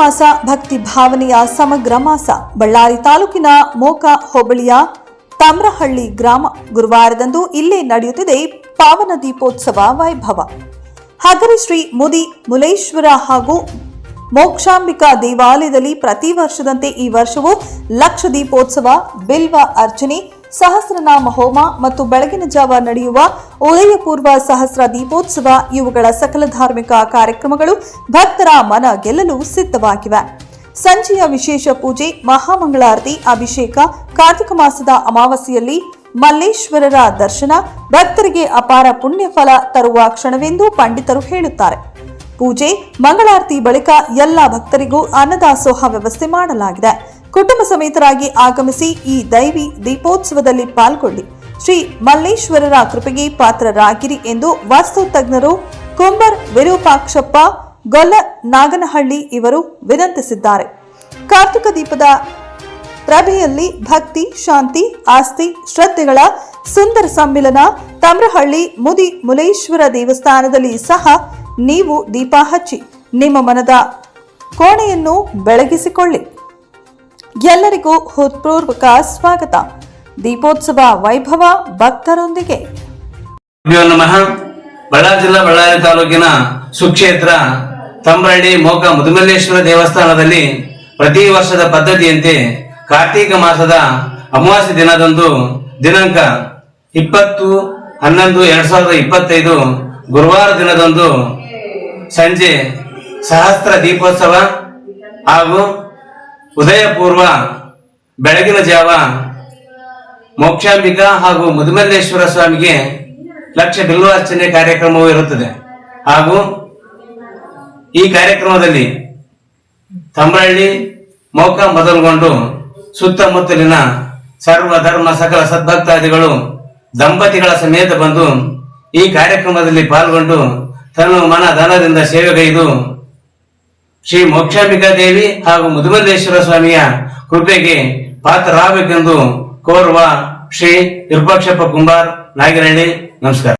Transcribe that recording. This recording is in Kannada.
ಮಾಸ, ಭಕ್ತಿ ಭಾವನೆಯ ಸಮಗ್ರ ಮಾಸ. ಬಳ್ಳಾರಿ ತಾಲೂಕಿನ ಮೋಕ ಹೋಬಳಿಯ ತಾಮ್ರಹಳ್ಳಿ ಗ್ರಾಮ ಗುರುವಾರದಂದು ಇಲ್ಲೇ ನಡೆಯುತ್ತಿದೆ ಪಾವನ ದೀಪೋತ್ಸವ ವೈಭವ. ಹಗರಿ ಶ್ರೀ ಮುದಿ ಮುಲೇಶ್ವರ ಹಾಗೂ ಮೋಕ್ಷಾಂಬಿಕಾ ದೇವಾಲಯದಲ್ಲಿ ಪ್ರತಿ ವರ್ಷದಂತೆ ಈ ವರ್ಷವೂ ಲಕ್ಷ ದೀಪೋತ್ಸವ, ಬಿಲ್ವ ಅರ್ಚನೆ ಸಹಸ್ರನಾಮ ಹೋಮ ಮತ್ತು ಬೆಳಗಿನ ಜಾವ ನಡೆಯುವ ಉದಯಪೂರ್ವ ಸಹಸ್ರ ದೀಪೋತ್ಸವ, ಇವುಗಳ ಸಕಲ ಧಾರ್ಮಿಕ ಕಾರ್ಯಕ್ರಮಗಳು ಭಕ್ತರ ಮನ ಗೆಲ್ಲಲು ಸಿದ್ಧವಾಗಿವೆ. ಸಂಜೆಯ ವಿಶೇಷ ಪೂಜೆ, ಮಹಾಮಂಗಳಾರತಿ, ಅಭಿಷೇಕ, ಕಾರ್ತಿಕ ಮಾಸದ ಅಮಾವಾಸ್ಯೆಯಲ್ಲಿ ಮಲ್ಲೇಶ್ವರರ ದರ್ಶನ, ಭಕ್ತರಿಗೆ ಅಪಾರ ಪುಣ್ಯ ಫಲ ತರುವ ಕ್ಷಣವೆಂದು ಪಂಡಿತರು ಹೇಳುತ್ತಾರೆ. ಪೂಜೆ, ಮಂಗಳಾರತಿ ಬಳಿಕ ಎಲ್ಲ ಭಕ್ತರಿಗೂ ಅನ್ನದಾಸೋಹ ವ್ಯವಸ್ಥೆ ಮಾಡಲಾಗಿದೆ. ಕುಟುಂಬ ಸಮೇತರಾಗಿ ಆಗಮಿಸಿ ಈ ದೈವಿ ದೀಪೋತ್ಸವದಲ್ಲಿ ಪಾಲ್ಗೊಳ್ಳಿ. ಶ್ರೀ ಮಲ್ಲೇಶ್ವರರ ಕೃಪೆಗೆ ಪಾತ್ರರಾಗಿರಿ ಎಂದು ವಾಸ್ತು ತಜ್ಞರು ಕುಂಬರ್ ವಿರೂಪಾಕ್ಷಪ್ಪ ಗೊಲ್ಲ ನಾಗನಹಳ್ಳಿ ಇವರು ವಿನಂತಿಸಿದ್ದಾರೆ. ಕಾರ್ತಿಕ ದೀಪದ ಪ್ರಭೆಯಲ್ಲಿ ಭಕ್ತಿ, ಶಾಂತಿ, ಆಸ್ತಿ, ಶ್ರದ್ಧೆಗಳ ಸುಂದರ ಸಮ್ಮಿಲನ ತಮ್ರಹಳ್ಳಿ ಮುದಿ ಮುಲೇಶ್ವರ ದೇವಸ್ಥಾನದಲ್ಲಿ ಸಹ ನೀವು ದೀಪ ಹಚ್ಚಿ, ನಿಮ್ಮ ಮನದ ಕೋಣೆಯನ್ನು ಬೆಳಗಿಸಿಕೊಳ್ಳಿ. ಎಲ್ಲರಿಗೂ ಹೃತ್ಪೂರ್ವಕ ಸ್ವಾಗತ. ದೀಪೋತ್ಸವ ವೈಭವ ಭಕ್ತರೊಂದಿಗೆ. ನಮಃ. ಬಳ್ಳಾರಿ ಜಿಲ್ಲಾ ಬಳ್ಳಾರಿ ತಾಲೂಕಿನ ಸುಕ್ಷೇತ್ರ ತಂಬರಳ್ಳಿ ಮೋಕ ಮುದುಮಲ್ಲೇಶ್ವರ ದೇವಸ್ಥಾನದಲ್ಲಿ ಪ್ರತಿ ವರ್ಷದ ಪದ್ಧತಿಯಂತೆ ಕಾರ್ತೀಕ ಮಾಸದ ಅಮಾವಾಸ್ಯ ದಿನದಂದು ದಿನಾಂಕ ಇಪ್ಪತ್ತು ಹನ್ನೊಂದು ಎರಡ್ ಸಾವಿರದ ಇಪ್ಪತ್ತೈದು ಗುರುವಾರ ದಿನದಂದು ಸಂಜೆ ಸಹಸ್ರ ದೀಪೋತ್ಸವ ಹಾಗೂ ಉದಯ ಪೂರ್ವ ಬೆಳಗಿನ ಜಾವ, ಮೋಕ್ಷಾಂಬಿಕಾ ಹಾಗೂ ಮುದುಮಲ್ಲೇಶ್ವರ ಸ್ವಾಮಿಗೆ ಲಕ್ಷ ಬಿಲ್ವಾರ್ಚನೆ ಕಾರ್ಯಕ್ರಮವೂ ಇರುತ್ತದೆ. ಹಾಗೂ ಈ ಕಾರ್ಯಕ್ರಮದಲ್ಲಿ ತಂಬಳ್ಳಿ ಮೌಕ ಮೊದಲುಗೊಂಡು ಸುತ್ತಮುತ್ತಲಿನ ಸರ್ವ ಧರ್ಮ ಸಕಲ ಸದ್ಭಕ್ತಾದಿಗಳು ದಂಪತಿಗಳ ಸಮೇತ ಬಂದು ಈ ಕಾರ್ಯಕ್ರಮದಲ್ಲಿ ಪಾಲ್ಗೊಂಡು ತನ್ನ ಮನ ಧನದಿಂದ ಸೇವೆಗೈದು ಶ್ರೀ ಮೋಕ್ಷಾಂಬಿಕಾ ದೇವಿ ಹಾಗೂ ಮುದುಮಲ್ಲೇಶ್ವರ ಸ್ವಾಮಿಯ ಕೃಪೆಗೆ ಪಾತ್ರರಾಗಬೇಕೆಂದು ಕೋರುವ ಶ್ರೀ ವಿರೂಪಾಕ್ಷಪ್ಪ ಕುಂಬಾರ್ ನಾಗಿರಹಳ್ಳಿ. ನಮಸ್ಕಾರ.